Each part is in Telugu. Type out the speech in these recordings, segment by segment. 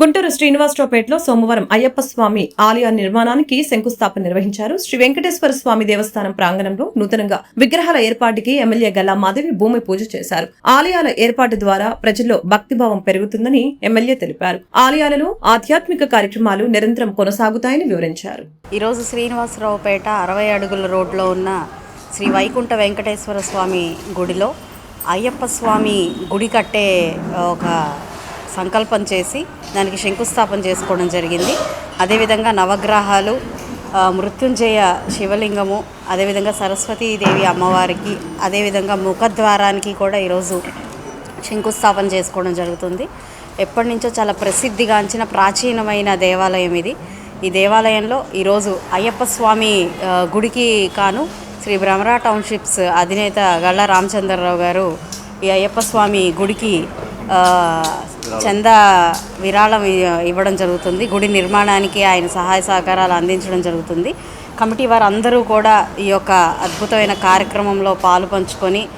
గుంటూరు శ్రీనివాసరావుపేటలో సోమవారం అయ్యప్ప స్వామి ఆలయ నిర్మాణానికి శంకుస్థాపన నిర్వహించారు. శ్రీ వెంకటేశ్వర స్వామి దేవస్థానం ప్రాంగణంలో నూతనంగా విగ్రహాల ఏర్పాటుకి ఎమ్మెల్యే గల్లా మాధవి భూమి పూజ చేశారు. ఆలయాల ఏర్పాటు ద్వారా ప్రజల్లో భక్తిభావం పెరుగుతుందని ఎమ్మెల్యే తెలిపారు. ఆలయాలలో ఆధ్యాత్మిక కార్యక్రమాలు నిరంతరం కొనసాగుతాయని వివరించారు. ఈరోజు శ్రీనివాసరావుపేట అరవై అడుగుల రోడ్లో ఉన్న శ్రీ వైకుంఠ వెంకటేశ్వర స్వామి గుడిలో అయ్యప్ప స్వామి గుడి కట్టే ఒక సంకల్పం చేసి దానికి శంకుస్థాపన చేసుకోవడం జరిగింది. అదేవిధంగా నవగ్రహాలు మృత్యుంజయ శివలింగము అదేవిధంగా సరస్వతీదేవి అమ్మవారికి అదేవిధంగా ముఖద్వారానికి కూడా ఈరోజు శంకుస్థాపన చేసుకోవడం జరుగుతుంది. ఎప్పటి నుంచో చాలా ప్రసిద్ధిగాంచిన ప్రాచీనమైన దేవాలయం ఇది. ఈ దేవాలయంలో ఈరోజు అయ్యప్ప స్వామి గుడికి కాను శ్రీ భ్రమరా టౌన్షిప్స్ అధినేత గళ్ళ రామచంద్రరావు గారు ఈ అయ్యప్ప స్వామి గుడికి చందా. విరాళం ఇవ్వడం జరుగుతుంది. గుడి నిర్మాణానికి ఆయన సహాయ సహకారాలు అందించడం జరుగుతుంది. కమిటీ వారు అందరూ కూడా ఈ యొక్క అద్భుతమైన కార్యక్రమంలో పాలు పంచుకొని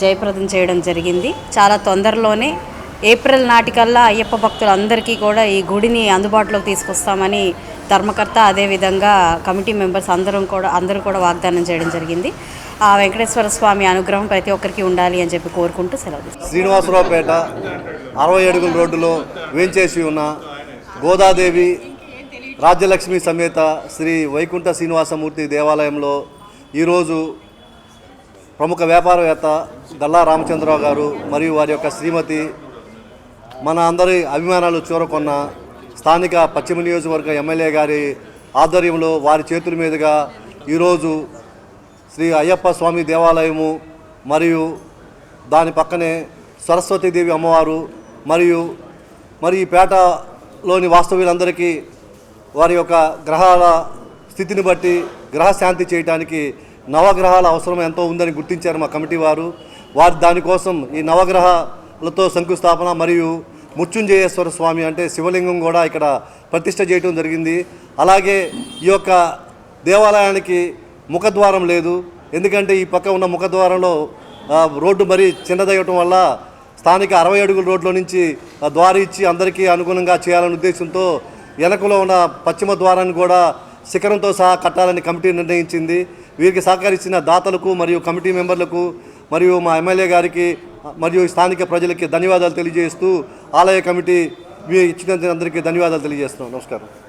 జయప్రదం చేయడం జరిగింది. చాలా తొందరలోనే ఏప్రిల్ నాటికల్లా అయ్యప్ప భక్తులందరికీ కూడా ఈ గుడిని అందుబాటులోకి తీసుకొస్తామని ధర్మకర్త అదేవిధంగా కమిటీ మెంబర్స్ అందరం కూడా అందరూ కూడా వాగ్దానం చేయడం జరిగింది. ఆ వెంకటేశ్వర స్వామి అనుగ్రహం ప్రతి ఒక్కరికి ఉండాలి అని చెప్పి కోరుకుంటూ సెలవు శ్రీనివాసరావుపేట అరవై అడుగుల రోడ్డులో వేంచేసి ఉన్న గోదాదేవి రాజ్యలక్ష్మి సమేత శ్రీ వైకుంఠ శ్రీనివాసమూర్తి దేవాలయంలో ఈరోజు ప్రముఖ వ్యాపారవేత్త గల్లా రామచంద్రరావు గారు మరియు వారి యొక్క శ్రీమతి మన అందరి అభిమానాలు చూరకొన్న స్థానిక పశ్చిమ నియోజకవర్గ ఎమ్మెల్యే గారి ఆధ్వర్యంలో వారి చేతుల మీదుగా ఈరోజు శ్రీ అయ్యప్ప స్వామి దేవాలయము మరియు దాని పక్కనే సరస్వతీదేవి అమ్మవారు మరియు మరి ఈ పేటలోని వాస్తవ్యులందరికీ వారి యొక్క గ్రహాల స్థితిని బట్టి గ్రహశాంతి చేయడానికి నవగ్రహాల అవసరం ఎంతో ఉందని గుర్తించారు మా కమిటీ వారు. వారి దానికోసం ఈ నవగ్రహ లతో శంకుస్థాపన మరియు ముత్యుంజయేశ్వర స్వామి అంటే శివలింగం కూడా ఇక్కడ ప్రతిష్ట చేయటం జరిగింది. అలాగే ఈ యొక్క దేవాలయానికి ముఖద్వారం లేదు. ఎందుకంటే ఈ పక్క ఉన్న ముఖద్వారంలో రోడ్డు మరీ చిన్నదయ్యటం వల్ల స్థానిక అరవై అడుగుల రోడ్లో నుంచి ఆ, ద్వారం ఇచ్చి అందరికీ అనుగుణంగా చేయాలనే ఉద్దేశంతో వెనకలో ఉన్న పశ్చిమ ద్వారాన్ని కూడా శిఖరంతో సహా కట్టాలని కమిటీ నిర్ణయించింది. వీరికి సహకరించిన దాతలకు మరియు కమిటీ మెంబర్లకు మరియు మా ఎమ్మెల్యే గారికి మరియు స్థానిక ప్రజలకి ధన్యవాదాలు తెలియజేస్తూ ఆలయ కమిటీ ఇచ్చినందుకు అందరికీ ధన్యవాదాలు తెలియజేస్తున్నాం. నమస్కారం.